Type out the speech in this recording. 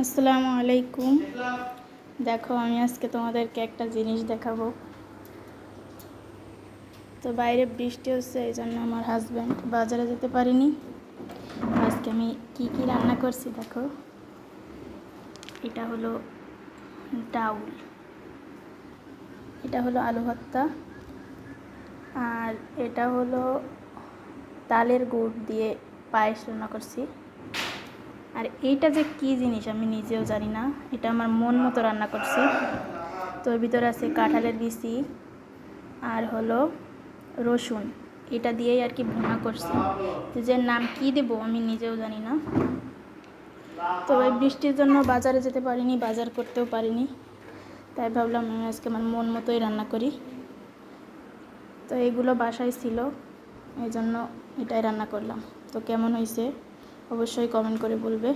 আসসালামু আলাইকুম। দেখো, আমি আজকে তোমাদেরকে একটা জিনিস দেখাবো। তো বাইরে বৃষ্টি হচ্ছে, এই জন্য আমার হাজব্যান্ড বাজারে যেতে পারিনি। আজকে আমি কি কি রান্না করছি দেখো। এটা হলো ডাউল। এটা হলো আলু ভর্তা। আর এটা হলো তালের গুড় দিয়ে পায়েস রান্না করছি। আর এইটা যে কী জিনিস আমি নিজেও জানি না। এটা আমার মন মতো রান্না করছি। তো ভিতরে আছে কাঁঠালের বিচি আর হলো রসুন। এটা দিয়েই আর কি ভুনা করছি। তো যে নাম কি দেবো আমি নিজেও জানি না। তো এই বৃষ্টির জন্য বাজারে যেতে পারিনি, বাজার করতেও পারিনি। তাই ভাবলাম আমি আজকে আমার মন মতোই রান্না করি। তো এগুলো বাসায় ছিল এই জন্য এটাই রান্না করলাম। তো কেমন হয়েছে অবশ্যই কমেন্ট করে বলবে।